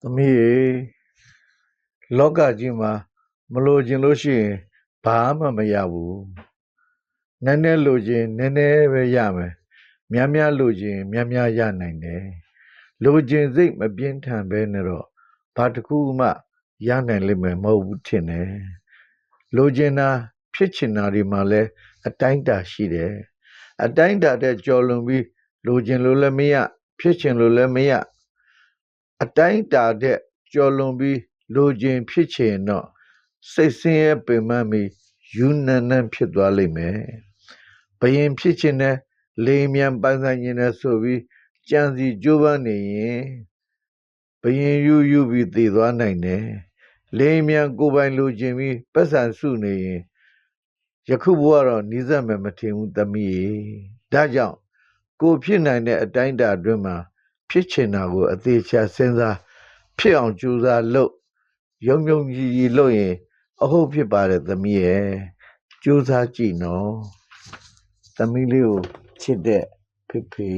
သမီးရေလောကကြီးမှာမလိုချင်လို့ရှိရင်ဘာမှမရဘူးနည်းနည်းလိုချင်နည်းနည်းပဲရမယ်များများလိုချင်များများရနိုင်တယ်လိုချင်စိတ်မပြင်းထန်ပဲနဲ့တော့ဘာတစ်ခုမှရနိုင်လိမ့်မယ်မဟုတ်ဘူးထင်တယ်လိုချင်တာဖြစ်ချင်တာတွေမှာလဲအတိုင်းအတာရှိတယ်အတိုင်းအတာတဲ့ကြော်လွန်ပြီးလိုချင်လို့လည်းမရဖြစ်ချင်လို့လည်းမရ အတိုင်းအတာတဲ့ကျော်လွန်ပြီးလိုချင်ဖြစ်ချင်တော့စိတ်ဆင်းရဲပင်ပန်းပြီးယူနန်နန်ဖြစ်သွားလိမ့်မယ်။ဘယင်ဖြစ်ချင်တဲ့လေမြန်ပန်းဆိုင်ခြင်းနဲ့ဆိုပြီးကြံစီကြိုးပမ်းနေရင်ဘယင်ယူယူပြီးတည်သွားနိုင်တယ်။လေမြန်ကိုယ်ပိုင်လိုချင်ပြီးပတ်စံစုနေရင်ယခုဘဝတော့နီးစပ်မယ်မထင်ဘူးသမီးရေ။ဒါကြောင့်ကိုယ်ဖြစ်နိုင်တဲ့အတိုင်းအတာအတွင်းမှာ ဖြစ်ချင်တာကို အသေးချာစဉ်းစားဖြစ်အောင်ကြိုးစားလုပ်ယုံယုံကြည်ကြည်လုပ်ရင် အဟုတ်ဖြစ်ပါတယ်သမီးရဲ့ကြိုးစားကြည့်နော်သမီးလေးကိုချစ်တဲ့ဖေဖေ